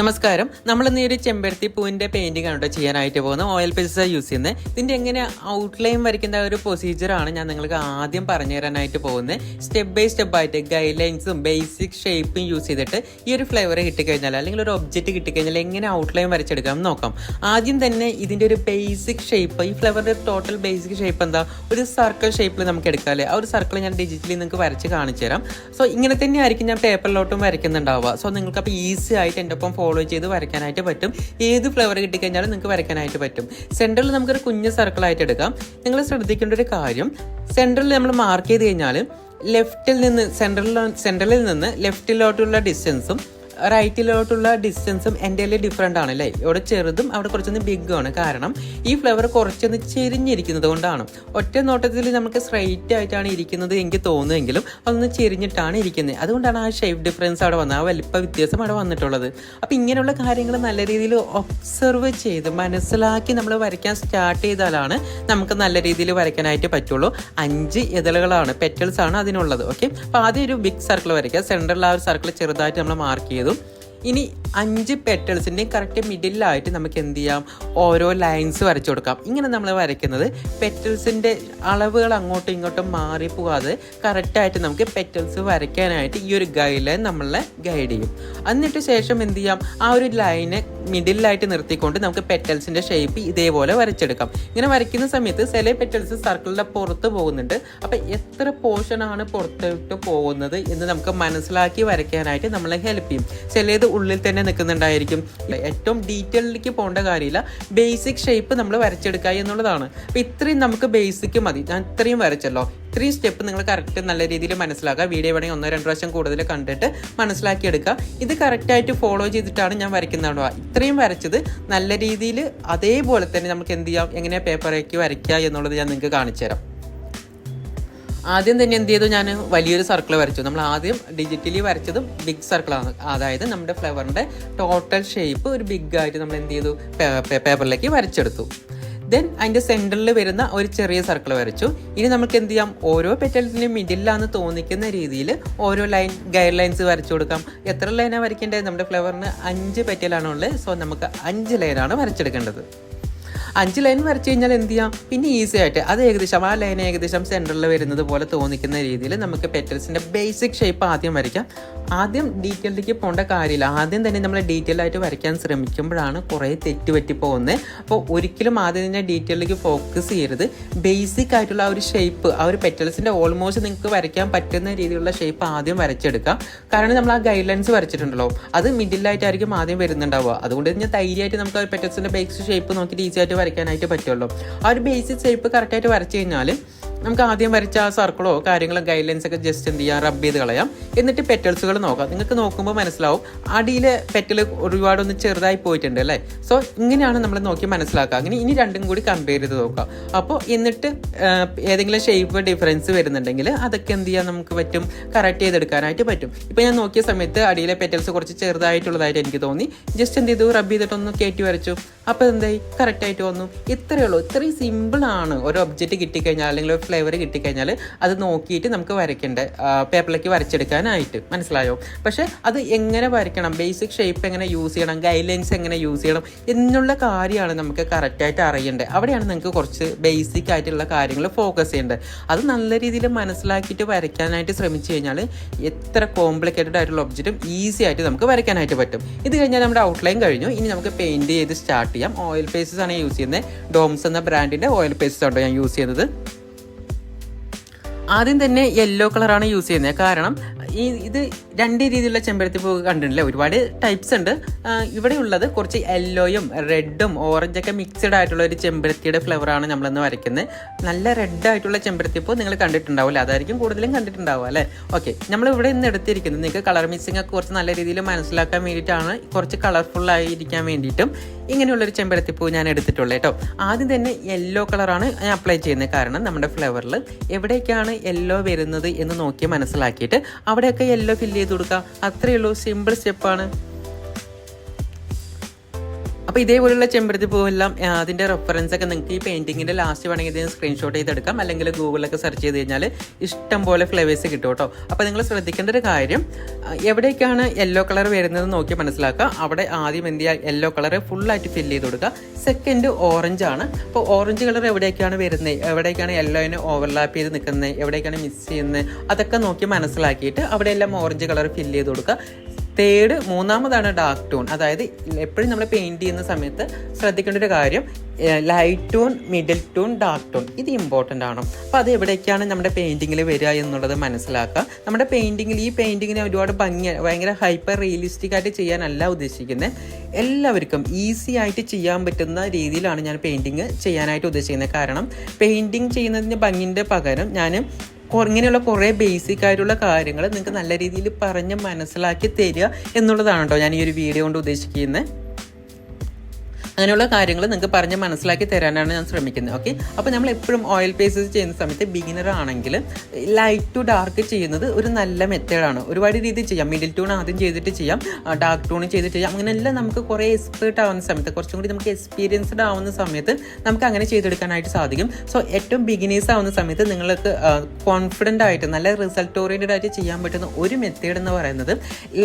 നമസ്കാരം. നമ്മൾ ഇന്ന് ഒരു ചെമ്പരത്തി പൂവിന്റെ പെയിന്റിംഗ് ആണ് ചെയ്യാനായിട്ട് പോകുന്നത് ഓയിൽ പേസ്റ്റ് യൂസ് ചെയ്യുന്നത് ഇതിന്റെ എങ്ങനെ ഔട്ട്ലൈൻ വരയ്ക്കുന്ന ഒരു പ്രൊസീജിയറാണ് ഞാൻ നിങ്ങൾക്ക് ആദ്യം പറഞ്ഞു തരാനായിട്ട് പോകുന്നത് സ്റ്റെപ്പ് ബൈ സ്റ്റെപ്പ് ആയിട്ട് ഗൈഡ് ലൈൻസും ബേസിക് ഷേപ്പും യൂസ് ചെയ്തിട്ട് ഈ ഒരു ഫ്ലേവർ കിട്ടിക്കഴിഞ്ഞാൽ അല്ലെങ്കിൽ ഒരു ഒബ്ജക്റ്റ് കിട്ടിക്കഴിഞ്ഞാൽ എങ്ങനെ ഔട്ട്ലൈൻ വരച്ചെടുക്കാം നോക്കാം. ആദ്യം തന്നെ ഇതിന്റെ ഒരു ബേസിക് ഷേപ്പ് ഈ ഫ്ലവറിന്റെ ടോട്ടൽ ബേസിക് ഷേപ്പ് എന്താ? ഒരു സർക്കിൾ ഷേപ്പിൽ നമുക്ക് എടുക്കാല്ലേ? ആ ഒരു സർക്കിൾ ഞാൻ ഡിജിറ്റലി നിങ്ങൾക്ക് വരച്ച് കാണിച്ചു തരാം സോ ഇങ്ങനെ തന്നെ ആയിരിക്കും ഞാൻ പേപ്പറിലോട്ടും വരയ്ക്കുന്നുണ്ടാവുക. സോ നിങ്ങൾക്ക് അപ്പോൾ ഈസി ആയിട്ട് എന്റെ ഒപ്പം ഫോളോ ചെയ്ത് വരയ്ക്കാനായിട്ട് പറ്റും. ഏത് ഫ്ലവർ കിട്ടിക്കഴിഞ്ഞാലും നിങ്ങൾക്ക് വരയ്ക്കാനായിട്ട് പറ്റും. സെന്ററിൽ നമുക്കൊരു കുഞ്ഞ് സർക്കിളായിട്ട് എടുക്കാം. നിങ്ങൾ ശ്രദ്ധിക്കേണ്ട ഒരു കാര്യം സെന്ററിൽ നമ്മൾ മാർക്ക് ചെയ്ത് കഴിഞ്ഞാൽ ലെഫ്റ്റിൽ നിന്ന് സെൻട്രലിൽ സെൻട്രലിൽ നിന്ന് ലെഫ്റ്റിലോട്ടുള്ള ഡിസ്റ്റൻസും റൈറ്റിലോട്ടുള്ള ഡിസ്റ്റൻസും എന്റെ ഡിഫറെന്റ് ആണ് അല്ലേ? ഇവിടെ ചെറുതും അവിടെ കുറച്ചൊന്ന് ബിഗും ആണ്. കാരണം ഈ ഫ്ലവർ കുറച്ചൊന്ന് ചെരിഞ്ഞിരിക്കുന്നത് കൊണ്ടാണ്. ഒറ്റ നോട്ടത്തിൽ നമുക്ക് സ്ട്രൈറ്റ് ആയിട്ടാണ് ഇരിക്കുന്നത് എനിക്ക് തോന്നുമെങ്കിലും അതൊന്ന് ചെരിഞ്ഞിട്ടാണ് ഇരിക്കുന്നത്. അതുകൊണ്ടാണ് ആ ഷേപ്പ് ഡിഫറൻസ് അവിടെ വന്നത്. ആ വലിപ്പ വ്യത്യാസം അവിടെ വന്നിട്ടുള്ളത്. അപ്പോൾ ഇങ്ങനെയുള്ള കാര്യങ്ങൾ നല്ല രീതിയിൽ ഒബ്സർവ് ചെയ്ത് മനസ്സിലാക്കി നമ്മൾ വരയ്ക്കാൻ സ്റ്റാർട്ട് ചെയ്താലാണ് നമുക്ക് നല്ല രീതിയിൽ വരയ്ക്കാനായിട്ട് പറ്റുള്ളൂ. അഞ്ച് ഇതളുകളാണ് പെറ്റൽസ് ആണ് അതിനുള്ളത്. ഓക്കെ അപ്പോൾ ആദ്യം ഒരു ബിഗ് സർക്കിൾ വരയ്ക്കുക. സെന്ററിൽ ആ ഒരു സർക്കിൾ ചെറുതായിട്ട് നമ്മൾ മാർക്ക് ചെയ്തു. ഇനി അഞ്ച് പെറ്റൽസിന്റെയും കറക്റ്റ് മിഡിലായിട്ട് നമുക്ക് എന്ത് ചെയ്യാം? ഓരോ ലൈൻസ് വരച്ചു കൊടുക്കാം. ഇങ്ങനെ നമ്മൾ വരയ്ക്കുന്നത് പെറ്റൽസിന്റെ അളവുകൾ അങ്ങോട്ടും ഇങ്ങോട്ടും മാറിപ്പോകാതെ കറക്റ്റായിട്ട് നമുക്ക് പെറ്റൽസ് വരയ്ക്കാനായിട്ട് ഈ ഒരു ഗൈഡ് ലൈൻ നമ്മളെ ഗൈഡ് ചെയ്യും. എന്നിട്ട് ശേഷം എന്ത് ചെയ്യാം? ആ ഒരു ലൈനെ മിഡിലായിട്ട് നിർത്തിക്കൊണ്ട് നമുക്ക് പെറ്റൽസിന്റെ ഷേപ്പ് ഇതേപോലെ വരച്ചെടുക്കാം. ഇങ്ങനെ വരയ്ക്കുന്ന സമയത്ത് ചില പെറ്റൽസ് സർക്കിളിന്റെ പുറത്ത് പോകുന്നുണ്ട്. അപ്പം എത്ര പോർഷനാണ് പുറത്തോട്ട് പോകുന്നത് എന്ന് നമുക്ക് മനസ്സിലാക്കി വരയ്ക്കാനായിട്ട് നമ്മളെ ഹെൽപ്പ് ചെയ്യും. ചിലത് ഉള്ളിൽ തന്നെ നിൽക്കുന്നുണ്ടായിരിക്കും. ഏറ്റവും ഡീറ്റെയിലേക്ക് പോകേണ്ട കാര്യമില്ല. ബേസിക് ഷേപ്പ് നമ്മൾ വരച്ചെടുക്കുക എന്നുള്ളതാണ്. അപ്പം ഇത്രയും നമുക്ക് ബേസിക് മതി. ഞാൻ ഇത്രയും വരച്ചല്ലോ. ഇത്രയും സ്റ്റെപ്പ് നിങ്ങൾ കറക്റ്റ് നല്ല രീതിയിൽ മനസ്സിലാക്കുക. വീഡിയോ വേണമെങ്കിൽ ഒന്നോ രണ്ടോ പ്രാവശ്യം കൂടുതൽ കണ്ടിട്ട് മനസ്സിലാക്കിയെടുക്കുക. ഇത് കറക്റ്റായിട്ട് ഫോളോ ചെയ്തിട്ടാണ് ഞാൻ വരയ്ക്കുന്നതാണ് ഇത്രയും വരച്ചത് നല്ല രീതിയിൽ അതേപോലെ തന്നെ നമുക്ക് എന്ത് ചെയ്യാം? എങ്ങനെ പേപ്പറേക്ക് വരയ്ക്കുക എന്നുള്ളത് ഞാൻ നിങ്ങൾക്ക് കാണിച്ചു തരാം. ആദ്യം തന്നെ എന്ത് ചെയ്തു? ഞാൻ വലിയൊരു സർക്കിൾ വരച്ചു. നമ്മൾ ആദ്യം ഡിജിറ്റലി വരച്ചതും ബിഗ് സർക്കിളാണ് അതായത് നമ്മുടെ ഫ്ലവറിന്റെ ടോട്ടൽ ഷേപ്പ് ഒരു ബിഗ് ആയിട്ട് നമ്മൾ എന്ത് ചെയ്തു? പേപ്പറിലേക്ക് വരച്ചെടുത്തു. ദെൻ അതിന്റെ സെന്ററിൽ വരുന്ന ഒരു ചെറിയ സർക്കിൾ വരച്ചു. ഇനി നമുക്ക് എന്ത് ചെയ്യാം? ഓരോ പെറ്റൽസിന്റെയും മിഡിലാന്ന് തോന്നിക്കുന്ന രീതിയിൽ ഓരോ ലൈൻ ഗൈഡ് ലൈൻസ് വരച്ചു കൊടുക്കാം. എത്ര ലൈനാണ് വരയ്ക്കേണ്ടത്? നമ്മുടെ ഫ്ലവറിന് അഞ്ച് പെറ്റലാണ് ഉള്ളത്. സോ നമുക്ക് അഞ്ച് ലൈനാണ് വരച്ചെടുക്കേണ്ടത്. അഞ്ച് ലൈൻ വരച്ചു കഴിഞ്ഞാൽ എന്ത് ചെയ്യാം? പിന്നെ ഈസി ആയിട്ട്. അത് ഏകദേശം ആ ലൈൻ ഏകദേശം സെന്ററിൽ വരുന്നത് പോലെ തോന്നിക്കുന്ന രീതിയിൽ നമുക്ക് പെറ്റൽസിന്റെ ബേസിക് ഷേപ്പ് ആദ്യം വരയ്ക്കാം. ആദ്യം ഡീറ്റെയിലേക്ക് പോകേണ്ട കാര്യമില്ല. ആദ്യം തന്നെ നമ്മൾ ഡീറ്റെയിൽ ആയിട്ട് വരയ്ക്കാൻ ശ്രമിക്കുമ്പോഴാണ് കുറേ തെറ്റുപറ്റി പോകുന്നത് അപ്പോൾ ഒരിക്കലും ആദ്യം തന്നെ ഡീറ്റെയിലേക്ക് ഫോക്കസ് ചെയ്യരുത്. ബേസിക് ആയിട്ടുള്ള ആ ഒരു ഷേപ്പ് ആ ഒരു പെറ്റൽസിന്റെ ഓൾമോസ്റ്റ് നിങ്ങൾക്ക് വരയ്ക്കാൻ പറ്റുന്ന രീതിയിലുള്ള ഷേപ്പ് ആദ്യം വരച്ചെടുക്കാം. കാരണം നമ്മൾ ആ ഗൈഡ് ലൈൻസ് വരച്ചിട്ടുണ്ടല്ലോ. അത് മിഡിലായിട്ടായിരിക്കും ആദ്യം വരുന്നുണ്ടാവുക. അതുകൊണ്ട് തന്നെ ധൈര്യമായിട്ട് നമുക്ക് ആ പെറ്റൽസിന്റെ ബേസിക് ഷേപ്പ് നോക്കിയിട്ട് ഈസി ആയിട്ട് വരയ്ക്കാനായിട്ട് പറ്റുള്ളൂ. ആ ഒരു ബേസിക് ഷേപ്പ് കറക്റ്റായിട്ട് വരച്ചു കഴിഞ്ഞാൽ നമുക്ക് ആദ്യം വരച്ച ആ സർക്കിളോ കാര്യങ്ങളോ ഗൈഡ് ലൈൻസ് ഒക്കെ ജസ്റ്റ് എന്ത് ചെയ്യാം റബ്ബ് ചെയ്ത് കളയാം. എന്നിട്ട് പെറ്റൽസുകൾ നോക്കാം. നിങ്ങൾക്ക് നോക്കുമ്പോൾ മനസ്സിലാവും. അടിയിലെ പെറ്റൽ ഒരുപാടൊന്ന് ചെറുതായി പോയിട്ടുണ്ട് അല്ലേ? സോ ഇങ്ങനെയാണ് നമ്മൾ നോക്കി മനസ്സിലാക്കുക. അങ്ങനെ ഇനി രണ്ടും കൂടി കമ്പയർ ചെയ്ത് നോക്കാം അപ്പോൾ എന്നിട്ട് ഏതെങ്കിലും ഷേപ്പ് ഡിഫറൻസ് വരുന്നുണ്ടെങ്കിൽ അതൊക്കെ എന്ത് ചെയ്യാൻ നമുക്ക് പറ്റും? കറക്റ്റ് ചെയ്തെടുക്കാനായിട്ട് പറ്റും. ഇപ്പോൾ ഞാൻ നോക്കിയ സമയത്ത് അടിയിലെ പെറ്റൽസ് കുറച്ച് ചെറുതായിട്ടുള്ളതായിട്ട് എനിക്ക് തോന്നി. ജസ്റ്റ് എന്ത് ചെയ്തു? റബ്ബ് ചെയ്തിട്ടൊന്ന് കയറ്റി വരച്ചു. അപ്പോൾ എന്തായി കറക്റ്റ് ആയിട്ട് വന്നു. ഇത്രയേ ഉള്ളൂ. ഇത്രയും സിമ്പിൾ ആണ്. ഒരു ഒബ്ജക്റ്റ് കിട്ടിക്കഴിഞ്ഞാൽ അല്ലെങ്കിൽ ഒരു ഫ്ലേവർ കിട്ടിക്കഴിഞ്ഞാൽ അത് നോക്കിയിട്ട് നമുക്ക് വരയ്ക്കേണ്ട പേപ്പറിലേക്ക് വരച്ചെടുക്കാനായിട്ട്. മനസ്സിലായോ? പക്ഷേ അത് എങ്ങനെ വരയ്ക്കണം? ബേസിക് ഷേപ്പ് എങ്ങനെ യൂസ് ചെയ്യണം? ഗൈഡ് ലൈൻസ് എങ്ങനെ യൂസ് ചെയ്യണം? എന്നുള്ള കാര്യമാണ് നമുക്ക് കറക്റ്റായിട്ട് അറിയേണ്ടത്. അവിടെയാണ് നിങ്ങൾക്ക് കുറച്ച് ബേസിക് ആയിട്ടുള്ള കാര്യങ്ങൾ ഫോക്കസ് ചെയ്യേണ്ടത്. അത് നല്ല രീതിയിൽ മനസ്സിലാക്കിയിട്ട് വരയ്ക്കാനായിട്ട് ശ്രമിച്ചു കഴിഞ്ഞാൽ എത്ര കോംപ്ലിക്കേറ്റഡ് ആയിട്ടുള്ള ഒബ്ജക്റ്റും ഈസി ആയിട്ട് നമുക്ക് വരയ്ക്കാനായിട്ട് പറ്റും. ഇത് കഴിഞ്ഞാൽ നമ്മുടെ ഔട്ട്ലൈൻ കഴിഞ്ഞു. ഇനി നമുക്ക് പെയിന്റ് ചെയ്ത് സ്റ്റാർട്ട് ചെയ്യാം. ഓയിൽ പേസ്റ്റസ് ആണ് യൂസ് ചെയ്യുന്നത് ഡോംസ് എന്ന ബ്രാൻഡിന്റെ ഓയിൽ പേസ്റ്റ് ആണ് ഞാൻ യൂസ് ചെയ്യുന്നത്. ആദ്യം തന്നെ യെല്ലോ കളറാണ് യൂസ് ചെയ്യുന്നത് കാരണം ഈ ഇത് രണ്ട് രീതിയിലുള്ള ചെമ്പരത്തി പൂ കണ്ടിട്ടില്ലേ? ഒരുപാട് ടൈപ്സ് ഉണ്ട്. ഇവിടെയുള്ളത് കുറച്ച് യെല്ലോയും റെഡും ഓറഞ്ചൊക്കെ മിക്സ്ഡ് ആയിട്ടുള്ള ഒരു ചെമ്പരത്തിയുടെ ഫ്ലവറാണ് നമ്മളിന്ന് വരയ്ക്കുന്നത്. നല്ല റെഡ് ആയിട്ടുള്ള ചെമ്പരത്തി പൂ നിങ്ങൾ കണ്ടിട്ടുണ്ടാവില്ല. അതായിരിക്കും കൂടുതലും കണ്ടിട്ടുണ്ടാവുക അല്ലേ? ഓക്കെ നമ്മൾ ഇവിടെ ഇന്ന് എടുത്തിരിക്കുന്നത് നിങ്ങൾക്ക് കളർ മിക്സിംഗ് ഒക്കെ കുറച്ച് നല്ല രീതിയിൽ മനസ്സിലാക്കാൻ വേണ്ടിയിട്ടാണ്. കുറച്ച് കളർഫുൾ ആയിരിക്കാൻ വേണ്ടിയിട്ടും ഇങ്ങനെയുള്ളൊരു ചെമ്പരത്തി പൂ ഞാൻ എടുത്തിട്ടുള്ളത് കേട്ടോ. ആദ്യം തന്നെ യെല്ലോ കളറാണ് ഞാൻ അപ്ലൈ ചെയ്യുന്നത്. കാരണം നമ്മുടെ ഫ്ലവറിൽ എവിടേക്കാണ് യെല്ലോ വരുന്നത് എന്ന് നോക്കി മനസ്സിലാക്കിയിട്ട് അവിടെയൊക്കെ യെല്ലോ ഫില്ല് ചെയ്ത് കൊടുക്കുക അത്രയേ ഉള്ളൂ സിമ്പിൾ സ്റ്റെപ്പാണ് അപ്പോൾ ഇതേപോലുള്ള ചെമ്പരത്തി പൂവെല്ലാം അതിന്റെ റെഫറൻസ് ഒക്കെ നിങ്ങൾക്ക് ഈ പെയിന്റിങ്ങിന്റെ ലാസ്റ്റ് വേണമെങ്കിൽ ഇതിന് സ്ക്രീൻഷോട്ട് ചെയ്തെടുക്കാം. അല്ലെങ്കിൽ ഗൂഗിളിലൊക്കെ സെർച്ച് ചെയ്ത് കഴിഞ്ഞാൽ ഇഷ്ടം പോലെ ഫ്ലേവേഴ്സ് കിട്ടും കേട്ടോ. അപ്പോൾ നിങ്ങൾ ശ്രദ്ധിക്കേണ്ട ഒരു കാര്യം എവിടേക്കാണ് യെല്ലോ കളർ വരുന്നത് നോക്കി മനസ്സിലാക്കുക. അവിടെ ആദ്യം എന്ത് ചെയ്യുക യെല്ലോ കളർ ഫുള്ളായിട്ട് ഫില്ല് ചെയ്ത് കൊടുക്കുക. സെക്കൻഡ് ഓറഞ്ച് ആണ്. അപ്പോൾ ഓറഞ്ച് കളർ എവിടേക്കാണ് വരുന്നത്? എവിടേക്കാണ് യെല്ലോയിന് ഓവർലാപ്പ് ചെയ്ത് നിൽക്കുന്നത്? എവിടേക്കാണ് മിസ് ചെയ്യുന്നത്? അതൊക്കെ നോക്കി മനസ്സിലാക്കിയിട്ട് അവിടെയെല്ലാം ഓറഞ്ച് കളർ ഫില്ല് ചെയ്ത് കൊടുക്കുക. തേർഡ് മൂന്നാമതാണ് ഡാർക്ക് ടോൺ അതായത് എപ്പോഴും നമ്മൾ പെയിന്റ് ചെയ്യുന്ന സമയത്ത് ശ്രദ്ധിക്കേണ്ട ഒരു കാര്യം light tone middle tone dark tone ഇത് ഇമ്പോർട്ടന്റ് ആണ്. അപ്പോൾ അത് എവിടേക്കാണ് നമ്മുടെ പെയിന്റിങ്ങിൽ വരിക എന്നുള്ളത് മനസ്സിലാക്കുക നമ്മുടെ പെയിന്റിങ്ങിൽ ഈ പെയിന്റിങ്ങിനെ ഒരുപാട് ഭംഗി ഭയങ്കര ഹൈപ്പർ റിയലിസ്റ്റിക് ആയിട്ട് ചെയ്യാനല്ല ഉദ്ദേശിക്കുന്നത് എല്ലാവർക്കും ഈസി ആയിട്ട് ചെയ്യാൻ പറ്റുന്ന രീതിയിലാണ് ഞാൻ പെയിന്റിങ് ചെയ്യാനായിട്ട് ഉദ്ദേശിക്കുന്നത് കാരണം പെയിന്റിങ് ചെയ്യുന്നതിന് ഭംഗിന്റെ പകരം ഞാൻ ഇങ്ങനെയുള്ള കുറേ ബേസിക് ആയിട്ടുള്ള കാര്യങ്ങൾ നിങ്ങൾക്ക് നല്ല രീതിയിൽ പറഞ്ഞ് മനസ്സിലാക്കി തരിക എന്നുള്ളതാണ് കേട്ടോ ഞാൻ ഈ ഒരു വീഡിയോ കൊണ്ട് ഉദ്ദേശിക്കുന്നത് അങ്ങനെയുള്ള കാര്യങ്ങൾ നിങ്ങൾക്ക് പറഞ്ഞ് മനസ്സിലാക്കി തരാനാണ് ഞാൻ ശ്രമിക്കുന്നത് ഓക്കെ അപ്പോൾ നമ്മൾ എപ്പോഴും ഓയിൽ പേസസ് ചെയ്യുന്ന സമയത്ത് ബിഗിനർ ആണെങ്കിൽ ലൈറ്റ് ടു ഡാർക്ക് ചെയ്യുന്നത് ഒരു നല്ല മെത്തേഡാണ് ഒരുപാട് രീതിയിൽ ചെയ്യാം. മിഡിൽ ടൂൺ ആദ്യം ചെയ്തിട്ട് ചെയ്യാം. ഡാർക്ക് ടൂൺ ചെയ്തിട്ട് ചെയ്യാം. അങ്ങനെയെല്ലാം നമുക്ക് കുറേ എക്സ്പേർട്ട് ആവുന്ന സമയത്ത് കുറച്ചും കൂടി നമുക്ക് എക്സ്പീരിയൻസ്ഡ് ആവുന്ന സമയത്ത് നമുക്ക് അങ്ങനെ ചെയ്തെടുക്കാനായിട്ട് സാധിക്കും. സോ ഏറ്റവും ബിഗിനേഴ്സ് ആവുന്ന സമയത്ത് നിങ്ങൾക്ക് കോൺഫിഡന്റ് ആയിട്ട് നല്ല റിസൾട്ട് ഓറിയന്റഡ് ആയിട്ട് ചെയ്യാൻ പറ്റുന്ന ഒരു മെത്തേഡ് എന്ന് പറയുന്നത്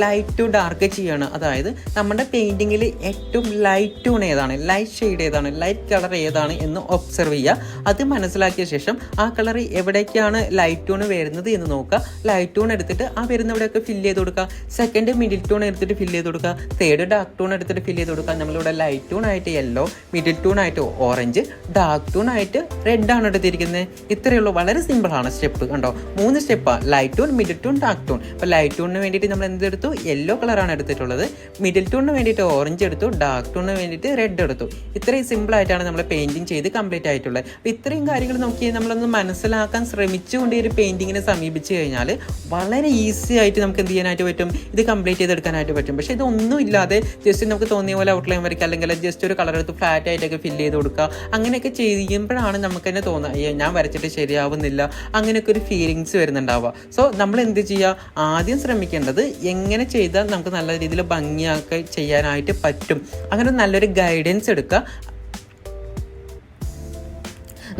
ലൈറ്റ് ടു ഡാർക്ക് ചെയ്യാണ്. അതായത് നമ്മുടെ പെയിന്റിങ്ങിൽ ഏറ്റവും ലൈറ്റ് ടൂൺ ലൈറ്റ് ഷെയ്ഡ് ഏതാണ്? ലൈറ്റ് കളർ ഏതാണ് എന്ന് ഒബ്സർവ് ചെയ്യുക. അത് മനസ്സിലാക്കിയ ശേഷം ആ കളർ എവിടേക്കാണ് ലൈറ്റ് ടൂൺ വരുന്നത് എന്ന് നോക്കുക. ലൈറ്റ് ടൂൺ എടുത്തിട്ട് ആ വരുന്ന ഇവിടെയൊക്കെ ഫില്ല് ചെയ്ത് കൊടുക്കുക? സെക്കൻഡ് മിഡിൽ ടൂൺ എടുത്തിട്ട് ഫില്ല് ചെയ്ത് കൊടുക്കുക. തേർഡ് ഡാർക്ക് ടൂൺ എടുത്തിട്ട് ഫില്ല് ചെയ്ത് കൊടുക്കുക. നമ്മളിവിടെ ലൈറ്റ് ടൂൺ ആയിട്ട് യെല്ലോ മിഡിൽ ടൂൺ ആയിട്ട് ഓറഞ്ച് ഡാർക്ക് ടൂൺ ആയിട്ട് റെഡ് ആണ് എടുത്തിരിക്കുന്നത്. ഇത്രയേ ഉള്ളൂ. വളരെ സിമ്പിളാണ് സ്റ്റെപ്പ് കണ്ടോ? മൂന്ന് സ്റ്റെപ്പാണ് light tone middle tone dark tone അപ്പോൾ ലൈറ്റ് ടൂണിന് വേണ്ടിയിട്ട് നമ്മൾ എന്തെടുത്തു? യെല്ലോ കളറാണ് എടുത്തിട്ടുള്ളത്. മിഡിൽ ടൂണിന് വേണ്ടിയിട്ട് ഓറഞ്ച് എടുത്തു. ഡാർക്ക് ടൂണിന് വേണ്ടിയിട്ട് റെഡ് എടുത്തു. ഇത്രയും സിമ്പിൾ ആയിട്ടാണ് നമ്മൾ പെയിന്റിങ് ചെയ്ത് കംപ്ലീറ്റ് ആയിട്ടുള്ളത്. അപ്പോൾ ഇത്രയും കാര്യങ്ങൾ നോക്കി നമ്മളൊന്ന് മനസ്സിലാക്കാൻ ശ്രമിച്ചുകൊണ്ട് ഈ ഒരു പെയിന്റിങ്ങിനെ സമീപിച്ചു കഴിഞ്ഞാൽ വളരെ ഈസി ആയിട്ട് നമുക്ക് എന്ത് ചെയ്യാനായിട്ട് പറ്റും? ഇത് കംപ്ലീറ്റ് ചെയ്തെടുക്കാനായിട്ട് പറ്റും. പക്ഷേ ഇതൊന്നും ഇല്ലാതെ ജസ്റ്റ് നമുക്ക് തോന്നിയ പോലെ ഔട്ട്ലൈൻ വരയ്ക്കുക അല്ലെങ്കിൽ ജസ്റ്റ് ഒരു കളർ എടുത്ത് ഫ്ലാറ്റ് ആയിട്ടൊക്കെ ഫില്ല് ചെയ്ത് കൊടുക്കുക അങ്ങനെയൊക്കെ ചെയ്യുമ്പോഴാണ് നമുക്ക് തന്നെ തോന്നുക ഞാൻ വരച്ചിട്ട് ശരിയാവുന്നില്ല. അങ്ങനെയൊക്കെ ഒരു ഫീലിങ്സ് വരുന്നുണ്ടാവുക. സോ നമ്മൾ എന്ത് ചെയ്യുക? ആദ്യം ശ്രമിക്കേണ്ടത് എങ്ങനെ ചെയ്താൽ നമുക്ക് നല്ല രീതിയിൽ ഭംഗിയാക്കി ചെയ്യാനായിട്ട് പറ്റും. അങ്ങനെ നല്ലൊരു ഗൈഡൻസ് എടുക്കുക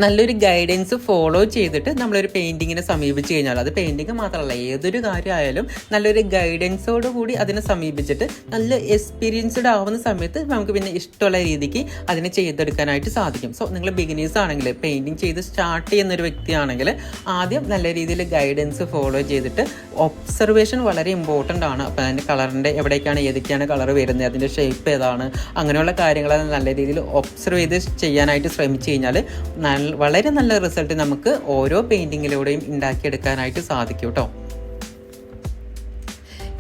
നല്ലൊരു ഗൈഡൻസ് ഫോളോ ചെയ്തിട്ട് നമ്മളൊരു പെയിന്റിങ്ങിനെ സമീപിച്ച് കഴിഞ്ഞാൽ അത് പെയിന്റിങ് മാത്രമല്ല ഏതൊരു കാര്യമായാലും നല്ലൊരു ഗൈഡൻസോട് കൂടി അതിനെ സമീപിച്ചിട്ട് നല്ല എക്സ്പീരിയൻസ്ഡ് ആവുന്ന സമയത്ത് നമുക്ക് പിന്നെ ഇഷ്ടമുള്ള രീതിക്ക് അതിനെ ചെയ്തെടുക്കാനായിട്ട് സാധിക്കും. സോ നിങ്ങൾ ബിഗിനേഴ്സ് ആണെങ്കിൽ പെയിന്റിങ് ചെയ്ത് സ്റ്റാർട്ട് ചെയ്യുന്നൊരു വ്യക്തിയാണെങ്കിൽ ആദ്യം നല്ല രീതിയിൽ ഗൈഡൻസ് ഫോളോ ചെയ്തിട്ട് ഒബ്സർവേഷൻ വളരെ ഇമ്പോർട്ടന്റ് ആണ്. അപ്പോൾ അതിന്റെ കളറിന്റെ എവിടേക്കാണ് ഏതൊക്കെയാണ് കളർ വരുന്നത് അതിന്റെ ഷേപ്പ് ഏതാണ് അങ്ങനെയുള്ള കാര്യങ്ങൾ നല്ല രീതിയിൽ ഒബ്സർവ് ചെയ്ത് ചെയ്യാനായിട്ട് ശ്രമിച്ചു കഴിഞ്ഞാൽ നല്ല വളരെ നല്ല റിസൾട്ട് നമുക്ക് ഓരോ പെയിന്റിങ്ങിലൂടെയും ഉണ്ടാക്കിയെടുക്കാനായിട്ട് സാധിക്കും കേട്ടോ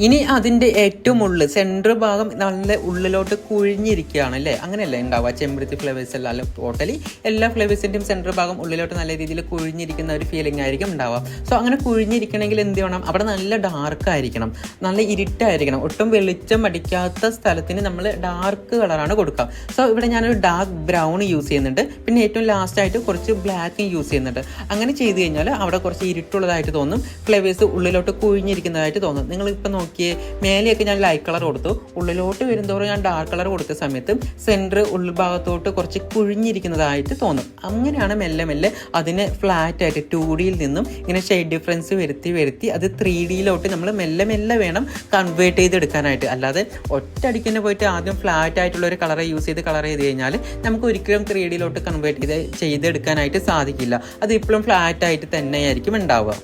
ഇനി അതിന്റെ ഏറ്റവും ഉള്ളിൽ സെന്റർ ഭാഗം നല്ല ഉള്ളിലോട്ട് കുഴിഞ്ഞിരിക്കുകയാണ് അല്ലേ? അങ്ങനെയല്ലേ ഉണ്ടാവുക? ചെമ്പരത്തി ഫ്ലേവേഴ്സ് അല്ല ടോട്ടലി എല്ലാ ഫ്ലേവേഴ്സിന്റെയും സെന്റർ ഭാഗം ഉള്ളിലോട്ട് നല്ല രീതിയിൽ കുഴിഞ്ഞിരിക്കുന്ന ഒരു ഫീലിംഗ് ആയിരിക്കും ഉണ്ടാവുക. സോ അങ്ങനെ കുഴിഞ്ഞിരിക്കണമെങ്കിൽ എന്ത് ചെയ്യണം? അവിടെ നല്ല ഡാർക്ക് ആയിരിക്കണം. നല്ല ഇരുട്ടായിരിക്കണം. ഒട്ടും വെളിച്ചം അടിക്കാത്ത സ്ഥലത്തിന് നമ്മൾ ഡാർക്ക് കളറാണ് കൊടുക്കുക. സോ ഇവിടെ ഞാനൊരു ഡാർക്ക് ബ്രൗൺ യൂസ് ചെയ്യുന്നുണ്ട്. പിന്നെ ഏറ്റവും ലാസ്റ്റായിട്ട് കുറച്ച് ബ്ലാക്കും യൂസ് ചെയ്യുന്നുണ്ട്. അങ്ങനെ ചെയ്ത് കഴിഞ്ഞാൽ അവിടെ കുറച്ച് ഇരുട്ടുള്ളതായിട്ട് തോന്നും. ഫ്ലേവേഴ്സ് ഉള്ളിലോട്ട് കുഴിഞ്ഞിരിക്കുന്നതായിട്ട് തോന്നും. നിങ്ങളിപ്പോൾ നോക്കിയേ മേലെയൊക്കെ ഞാൻ ലൈറ്റ് കളർ കൊടുത്തു. ഉള്ളിലോട്ട് വരുന്നതോറും ഞാൻ ഡാർക്ക് കളർ കൊടുത്ത സമയത്ത് സെന്റർ ഉൾഭാഗത്തോട്ട് കുറച്ച് കുഴിഞ്ഞിരിക്കുന്നതായിട്ട് തോന്നും. അങ്ങനെയാണ് മെല്ലെ മെല്ലെ അതിനെ ഫ്ലാറ്റായിട്ട് ടു ഡിയിൽ നിന്നും ഇങ്ങനെ ഷെയ്ഡ് ഡിഫറൻസ് വരുത്തി വരുത്തി അത് ത്രീ ഡിയിലോട്ട് നമ്മൾ മെല്ലെ മെല്ലെ വേണം കൺവേർട്ട് ചെയ്തെടുക്കാനായിട്ട്. അല്ലാതെ ഒറ്റയടിക്ക് തന്നെ പോയിട്ട് ആദ്യം ഫ്ലാറ്റ് ആയിട്ടുള്ള ഒരു കളറെ യൂസ് ചെയ്ത് കളർ ചെയ്ത് കഴിഞ്ഞാൽ നമുക്ക് ഒരിക്കലും ത്രീ ഡിയിലോട്ട് കൺവേർട്ട് ചെയ്ത് ചെയ്തെടുക്കാനായിട്ട് സാധിക്കില്ല. അത് ഇപ്പോഴും ഫ്ലാറ്റ് ആയിട്ട് തന്നെയായിരിക്കും ഉണ്ടാവുക.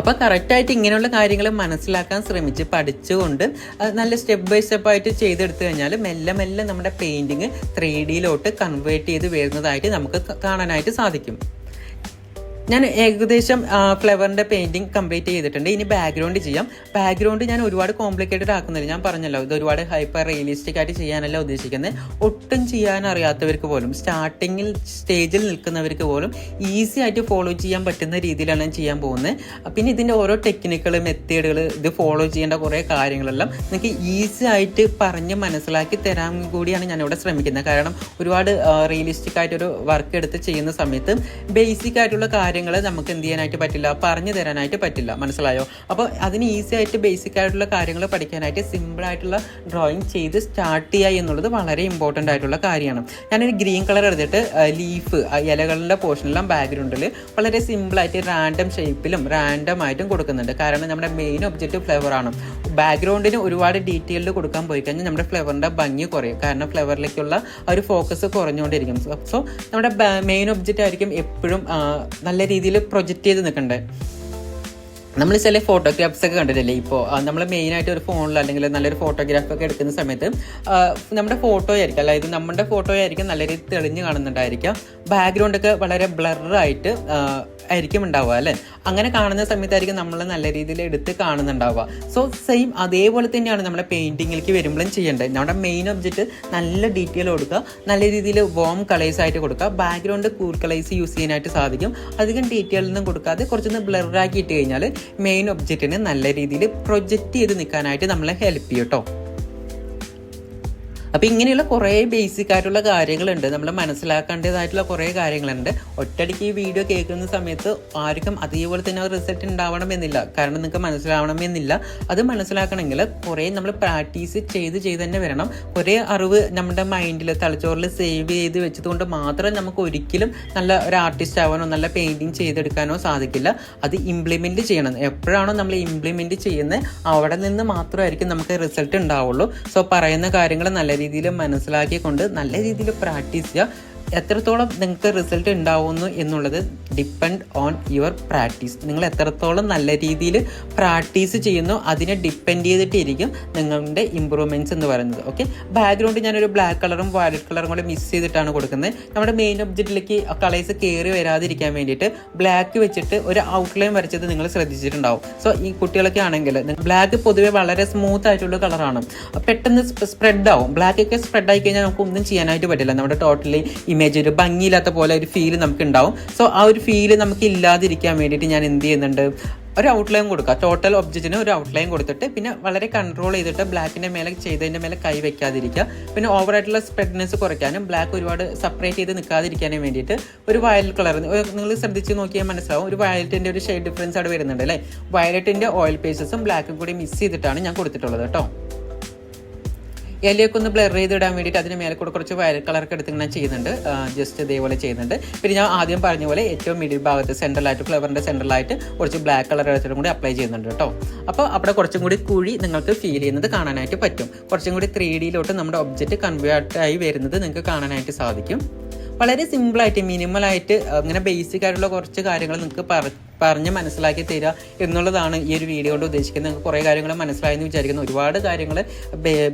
അപ്പോൾ കറക്റ്റായിട്ട് ഇങ്ങനെയുള്ള കാര്യങ്ങൾ മനസ്സിലാക്കാൻ ശ്രമിച്ച് പഠിച്ചുകൊണ്ട് നല്ല സ്റ്റെപ്പ് ബൈ സ്റ്റെപ്പ് ആയിട്ട് ചെയ്തെടുത്തു കഴിഞ്ഞാൽ മെല്ലെ മെല്ലെ നമ്മുടെ പെയിന്റിങ് ത്രീ ഡിയിലോട്ട് കൺവേർട്ട് ചെയ്ത് വരുന്നതായിട്ട് നമുക്ക് കാണാനായിട്ട് സാധിക്കും. ഞാൻ ഏകദേശം ഫ്ലവറിന്റെ പെയിന്റിങ് കംപ്ലീറ്റ് ചെയ്തിട്ടുണ്ട്. ഇനി ബാക്ക്ഗ്രൗണ്ട് ചെയ്യാം. ബാക്ക്ഗ്രൗണ്ട് ഞാൻ ഒരുപാട് കോംപ്ലിക്കേറ്റഡ് ആക്കുന്നില്ല. ഞാൻ പറഞ്ഞല്ലോ ഇത് ഒരുപാട് ഹൈപ്പർ റിയലിസ്റ്റിക് ആയിട്ട് ചെയ്യാനല്ല ഉദ്ദേശിക്കുന്നത് ഒട്ടും ചെയ്യാൻ അറിയാത്തവർക്ക് പോലും സ്റ്റാർട്ടിങ്ങിൽ സ്റ്റേജിൽ നിൽക്കുന്നവർക്ക് പോലും ഈസി ആയിട്ട് ഫോളോ ചെയ്യാൻ പറ്റുന്ന രീതിയിലാണ് ഞാൻ ചെയ്യാൻ പോകുന്നത് പിന്നെ ഇതിന്റെ ഓരോ ടെക്നിക്കുകൾ മെത്തേഡുകൾ ഇത് ഫോളോ ചെയ്യേണ്ട കുറേ കാര്യങ്ങളെല്ലാം നിങ്ങൾക്ക് ഈസി ആയിട്ട് പറഞ്ഞ് മനസ്സിലാക്കി തരാൻ കൂടിയാണ് ഞാനിവിടെ ശ്രമിക്കുന്നത് കാരണം ഒരുപാട് റിയലിസ്റ്റിക് ആയിട്ടൊരു വർക്ക് എടുത്ത് ചെയ്യുന്ന സമയത്ത് ബേസിക് ആയിട്ടുള്ള കാര്യങ്ങൾ കാര്യങ്ങൾ നമുക്ക് എന്ത് ചെയ്യാനായിട്ട് പറ്റില്ല പറഞ്ഞു തരാനായിട്ട് പറ്റില്ല. മനസ്സിലായോ? അപ്പോൾ അതിന് ഈസി ആയിട്ട് ബേസിക് ആയിട്ടുള്ള കാര്യങ്ങൾ പഠിക്കാനായിട്ട് സിമ്പിൾ ആയിട്ടുള്ള ഡ്രോയിങ് ചെയ്ത് സ്റ്റാർട്ട് ചെയ്യുക എന്നുള്ളത് വളരെ ഇമ്പോർട്ടന്റ് ആയിട്ടുള്ള കാര്യമാണ്. ഞാനൊരു ഗ്രീൻ കളർ എടുത്തിട്ട് ലീഫ് ഇലകളുടെ പോർഷനെല്ലാം ബാക്ക്ഗ്രൗണ്ടിൽ വളരെ സിമ്പിളായിട്ട് റാൻഡം ഷേപ്പിലും റാൻഡം ആയിട്ടും കൊടുക്കുന്നുണ്ട്. കാരണം നമ്മുടെ മെയിൻ ഒബ്ജക്റ്റ് ഫ്ലവർ ആണ്. ബാക്ക്ഗ്രൗണ്ടിന് ഒരുപാട് ഡീറ്റെയിൽഡ് കൊടുക്കാൻ പോയി കഴിഞ്ഞാൽ നമ്മുടെ ഫ്ലവറിന്റെ ഭംഗി കുറയും. കാരണം ഫ്ലവറിലേക്കുള്ള ഒരു ഫോക്കസ് കുറഞ്ഞുകൊണ്ടിരിക്കും. സോ നമ്മുടെ മെയിൻ ഒബ്ജക്റ്റ് ആയിരിക്കും എപ്പോഴും നല്ല രീതിയിൽ പ്രൊജക്റ്റ് ചെയ്ത് നിൽക്കണ്ടേ? നമ്മൾ ചില ഫോട്ടോഗ്രാഫ്സ് ഒക്കെ കണ്ടിട്ടില്ലേ? ഇപ്പോൾ നമ്മൾ മെയിനായിട്ട് ഒരു ഫോണിൽ അല്ലെങ്കിൽ നല്ലൊരു ഫോട്ടോഗ്രാഫ് ഒക്കെ എടുക്കുന്ന സമയത്ത് നമ്മുടെ ഫോട്ടോ ആയിരിക്കും. അതായത് നമ്മുടെ ഫോട്ടോ ആയിരിക്കും നല്ല രീതിയിൽ തെളിഞ്ഞ് കാണുന്നുണ്ടായിരിക്കാം. ബാക്ക്ഗ്രൗണ്ട് ഒക്കെ വളരെ ബ്ലറായിട്ട് ആയിരിക്കും ഉണ്ടാവുക അല്ലേ? അങ്ങനെ കാണുന്ന സമയത്തായിരിക്കും നമ്മൾ നല്ല രീതിയിൽ എടുത്ത് കാണുന്നുണ്ടാവുക. സോ സെയിം അതേപോലെ തന്നെയാണ് നമ്മുടെ പെയിന്റിങ്ങിലേക്ക് വരുമ്പോഴും ചെയ്യേണ്ടത്. നമ്മുടെ മെയിൻ ഒബ്ജക്റ്റ് നല്ല ഡീറ്റെയിൽ കൊടുക്കുക നല്ല രീതിയിൽ വോം കളേഴ്സ് ആയിട്ട് കൊടുക്കുക ബാക്ക്ഗ്രൗണ്ട് കൂൾ കളേഴ്സ് യൂസ് ചെയ്യാനായിട്ട് സാധിക്കും. അധികം ഡീറ്റെയിൽ ഒന്നും കൊടുക്കാതെ കുറച്ചൊന്ന് ബ്ലറാക്കി ഇട്ട് കഴിഞ്ഞാൽ മെയിൻ ഒബ്ജക്റ്റിന് നല്ല രീതിയിൽ പ്രൊജക്റ്റ് ചെയ്ത് നിൽക്കാനായിട്ട് നമ്മളെ ഹെൽപ്പ് ചെയ്യും കേട്ടോ അപ്പോൾ ഇങ്ങനെയുള്ള കുറേ ബേസിക് ആയിട്ടുള്ള കാര്യങ്ങളുണ്ട്. നമ്മൾ മനസ്സിലാക്കേണ്ടതായിട്ടുള്ള കുറേ കാര്യങ്ങളുണ്ട്. ഒറ്റയടിക്ക് ഈ വീഡിയോ കേൾക്കുന്ന സമയത്ത് ആർക്കും അതേപോലെ തന്നെ റിസൾട്ട് ഉണ്ടാവണമെന്നില്ല. കാരണം നിങ്ങൾക്ക് മനസ്സിലാവണമെന്നില്ല. അത് മനസ്സിലാക്കണമെങ്കിൽ കുറേ നമ്മൾ പ്രാക്ടീസ് ചെയ്ത് ചെയ്ത് തന്നെ വരണം. കുറേ അറിവ് നമ്മുടെ മൈൻഡിൽ തലച്ചോറിൽ സേവ് ചെയ്ത് വെച്ചതുകൊണ്ട് മാത്രം നമുക്ക് ഒരിക്കലും നല്ല ഒരു ആർട്ടിസ്റ്റ് ആവാനോ നല്ല പെയിന്റിങ് ചെയ്തെടുക്കാനോ സാധിക്കില്ല. അത് ഇംപ്ലിമെന്റ് ചെയ്യണം. എപ്പോഴാണോ നമ്മൾ ഇംപ്ലിമെന്റ് ചെയ്യുന്നത് അവിടെ നിന്ന് മാത്രമായിരിക്കും നമുക്ക് റിസൾട്ട് ഉണ്ടാവുള്ളൂ. സോ പറയുന്ന കാര്യങ്ങൾ നല്ല രീതിയിൽ മനസ്സിലാക്കിക്കൊണ്ട് നല്ല രീതിയിൽ പ്രാക്ടീസ് ചെയ്യുക. എത്രത്തോളം നിങ്ങൾക്ക് റിസൾട്ട് ഉണ്ടാവുന്നു എന്നുള്ളത് ഡിപ്പെൻഡ് ഓൺ യുവർ പ്രാക്ടീസ് നിങ്ങൾ എത്രത്തോളം നല്ല രീതിയിൽ പ്രാക്ടീസ് ചെയ്യുന്നു അതിനെ ഡിപ്പെൻഡ് ചെയ്തിട്ടിരിക്കും നിങ്ങളുടെ ഇമ്പ്രൂവ്മെന്റ്സ് എന്ന് പറയുന്നത്. ഓക്കെ ബാക്ക്ഗ്രൗണ്ട് ഞാനൊരു ബ്ലാക്ക് കളറും വയലറ്റ് കളറും കൂടെ മിക്സ് ചെയ്തിട്ടാണ് കൊടുക്കുന്നത്. നമ്മുടെ മെയിൻ ഒബ്ജക്റ്റിലേക്ക് കളേഴ്സ് കയറി വരാതിരിക്കാൻ വേണ്ടിയിട്ട് ബ്ലാക്ക് വെച്ചിട്ട് ഒരു ഔട്ട്ലൈൻ വരച്ചത് നിങ്ങൾ ശ്രദ്ധിച്ചിട്ടുണ്ടാവും. സോ ഈ കുട്ടികളൊക്കെ ആണെങ്കിൽ ബ്ലാക്ക് പൊതുവേ വളരെ സ്മൂത്ത് ആയിട്ടുള്ള കളറാണ് പെട്ടെന്ന് സ്പ്രെഡ് ആവും. ബ്ലാക്ക് ഒക്കെ സ്പ്രെഡ് ആയി കഴിഞ്ഞാൽ നമുക്ക് ഒന്നും ചെയ്യാനായിട്ട് പറ്റില്ല. നമ്മുടെ ടോട്ടലി ഇമേജ് ഒരു ഭംഗിയില്ലാത്ത പോലെ ഒരു ഫീൽ നമുക്ക് ഉണ്ടാവും സോ ആ ഒരു ഫീൽ നമുക്ക് ഇല്ലാതിരിക്കാൻ വേണ്ടിയിട്ട് ഞാൻ എന്ത് ചെയ്യുന്നുണ്ട്? ഒരു ഔട്ട്ലൈൻ കൊടുക്കുക. ടോട്ടൽ ഒബ്ജക്റ്റിന് ഒരു ഔട്ട്ലൈൻ കൊടുത്തിട്ട് പിന്നെ വളരെ കൺട്രോൾ ചെയ്തിട്ട് ബ്ലാക്കിന്റെ മേലെ ചെയ്തതിന്റെ മേലെ കൈ വെക്കാതിരിക്കുക. പിന്നെ ഓവറായിട്ടുള്ള സ്പ്രെഡ്നെസ് കുറയ്ക്കാനും ബ്ലാക്ക് ഒരുപാട് സെപ്പറേറ്റ് ചെയ്ത് നിൽക്കാതിരിക്കാനും വേണ്ടിയിട്ട് ഒരു വയലറ്റ് കളർ നിങ്ങൾ ശ്രദ്ധിച്ച് നോക്കിയാൽ മനസ്സിലാവും ഒരു വയലറ്റിന്റെ ഒരു ഷെയ്ഡ് ഡിഫറൻസ് അവിടെ വരുന്നുണ്ട് അല്ലേ? വയലറ്റിന്റെ ഓയിൽ പേസസും ബ്ലാക്കും കൂടി മിക്സ് ചെയ്തിട്ടാണ് ഞാൻ കൊടുത്തിട്ടുള്ളത് കേട്ടോ. ഇലയൊക്കെ ഒന്ന് ബ്ലർ ചെയ്തിടാൻ വേണ്ടിയിട്ട് അതിന് മേലെ കൂടെ കുറച്ച് വയലറ്റ് കളറൊക്കെ എടുത്ത് ഞാൻ ചെയ്യുന്നുണ്ട്. ജസ്റ്റ് ഇതേപോലെ ചെയ്യുന്നുണ്ട്. പിന്നെ ഞാൻ ആദ്യം പറഞ്ഞ പോലെ ഏറ്റവും മിഡിൽ ഭാഗത്ത് സെൻട്രലായിട്ട് ഫ്ലവറിന്റെ സെൻട്രലായിട്ട് കുറച്ച് ബ്ലാക്ക് കളർ എടുത്തിട്ടും കൂടി അപ്ലൈ ചെയ്യുന്നുണ്ട് കേട്ടോ. അപ്പോൾ അവിടെ കുറച്ചും കൂടി കുഴി നിങ്ങൾക്ക് ഫീൽ ചെയ്യുന്നത് കാണാനായിട്ട് പറ്റും. കുറച്ചും കൂടി ത്രീ ഡിയിലോട്ട് നമ്മുടെ ഒബ്ജക്റ്റ് കൺവേർട്ട് ആയി വരുന്നത് നിങ്ങൾക്ക് കാണാനായിട്ട് സാധിക്കും. വളരെ സിമ്പിളായിട്ട് മിനിമലായിട്ട് അങ്ങനെ ബേസിക് ആയിട്ടുള്ള കുറച്ച് കാര്യങ്ങൾ നിങ്ങൾക്ക് പറ പറഞ്ഞ് മനസ്സിലാക്കി തരിക എന്നുള്ളതാണ് ഈ ഒരു വീഡിയോ കൊണ്ട് ഉദ്ദേശിക്കുന്നത്. നിങ്ങൾക്ക് കുറേ കാര്യങ്ങൾ മനസ്സിലായെന്ന് വിചാരിക്കുന്നു. ഒരുപാട് കാര്യങ്ങൾ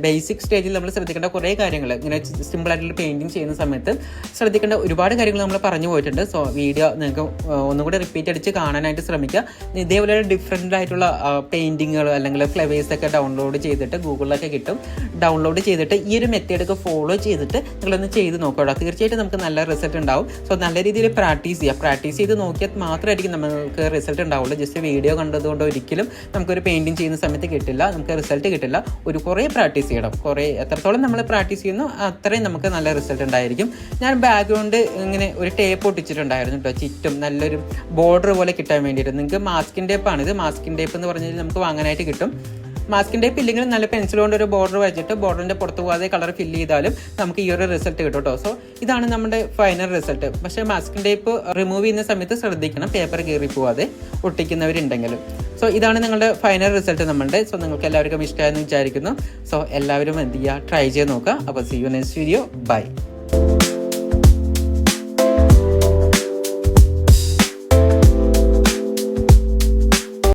ബേസിക് സ്റ്റേജിൽ നമ്മൾ ശ്രദ്ധിക്കേണ്ട കുറേ കാര്യങ്ങൾ. ഇങ്ങനെ സിമ്പിൾ ആയിട്ടുള്ള പെയിന്റിങ് ചെയ്യുന്ന സമയത്ത് ശ്രദ്ധിക്കേണ്ട ഒരുപാട് കാര്യങ്ങൾ നമ്മൾ പറഞ്ഞു പോയിട്ടുണ്ട്. സോ വീഡിയോ നിങ്ങൾക്ക് ഒന്നുകൂടി റിപ്പീറ്റ് അടിച്ച് കാണാനായിട്ട് ശ്രമിക്കുക. ഇതേപോലെ ഡിഫറെന്റ് ആയിട്ടുള്ള പെയിന്റിങ്ങുകൾ അല്ലെങ്കിൽ ഫ്ലവേഴ്സ് ഒക്കെ ഡൗൺലോഡ് ചെയ്തിട്ട് ഗൂഗിളിലൊക്കെ കിട്ടും. ഡൗൺലോഡ് ചെയ്തിട്ട് ഈ ഒരു മെത്തേഡൊക്കെ ഫോളോ ചെയ്തിട്ട് നിങ്ങളൊന്ന് ചെയ്ത് നോക്കുക തീർച്ചയായിട്ടും നമുക്ക് നല്ല റിസൾട്ട് ഉണ്ടാവും. സോ നല്ല രീതിയിൽ പ്രാക്ടീസ് ചെയ്യുക. പ്രാക്ടീസ് ചെയ്ത് നോക്കിയാൽ മാത്രമായിരിക്കും നമുക്ക് റിസൾട്ട് ഉണ്ടാവുള്ളൂ. ജസ്റ്റ് വീഡിയോ കണ്ടതുകൊണ്ട് ഒരിക്കലും നമുക്കൊരു പെയിന്റിങ് ചെയ്യുന്ന സമയത്ത് കിട്ടില്ല. നമുക്ക് റിസൾട്ട് കിട്ടില്ല. ഒരു കുറേ പ്രാക്ടീസ് ചെയ്യണം. കുറേ എത്രത്തോളം നമ്മൾ പ്രാക്ടീസ് ചെയ്യുന്നു അത്രയും നമുക്ക് നല്ല റിസൾട്ട് ഉണ്ടായിരിക്കും. ഞാൻ ബാക്ക്ഗ്രൗണ്ട് ഇങ്ങനെ ഒരു ടേപ്പ് ഒട്ടിച്ചിട്ടുണ്ടായിരുന്നു കേട്ടോ ചുറ്റും നല്ലൊരു ബോർഡർ പോലെ കിട്ടാൻ വേണ്ടിയിട്ട്. നിങ്ങൾക്ക് മാസ്കിൻ ടേപ്പാണ് ഇത് മാസ്കിൻ ടേപ്പ് എന്ന് പറഞ്ഞാൽ നമുക്ക് വാങ്ങാനായിട്ട് കിട്ടും. മാസ്കിൻ ടേപ്പ് ഇല്ലെങ്കിൽ നല്ല പെൻസിൽ കൊണ്ട് ഒരു ബോർഡർ വെച്ചിട്ട് ബോർഡറിന്റെ പുറത്ത് പോകാതെ കളർ ഫില്ല് ചെയ്താലും നമുക്ക് ഈ ഒരു റിസൾട്ട് കിട്ടും കേട്ടോ സോ ഇതാണ് നമ്മുടെ ഫൈനൽ റിസൾട്ട് പക്ഷേ മാസ്കിന്റെ ടേപ്പ് റിമൂവ് ചെയ്യുന്ന സമയത്ത് ശ്രദ്ധിക്കണം പേപ്പർ കീറി പോവാതെ ഒട്ടിക്കുന്നവരുണ്ടെങ്കിലും. സോ ഇതാണ് നിങ്ങളുടെ ഫൈനൽ റിസൾട്ട് നമ്മളുടെ. സോ നിങ്ങൾക്ക് എല്ലാവർക്കും ഇഷ്ടമായെന്ന് വിചാരിക്കുന്നു. സോ എല്ലാവരും എന്ത് ചെയ്യുക? ട്രൈ ചെയ്ത് നോക്കുക. അപ്പോൾ see you next video bye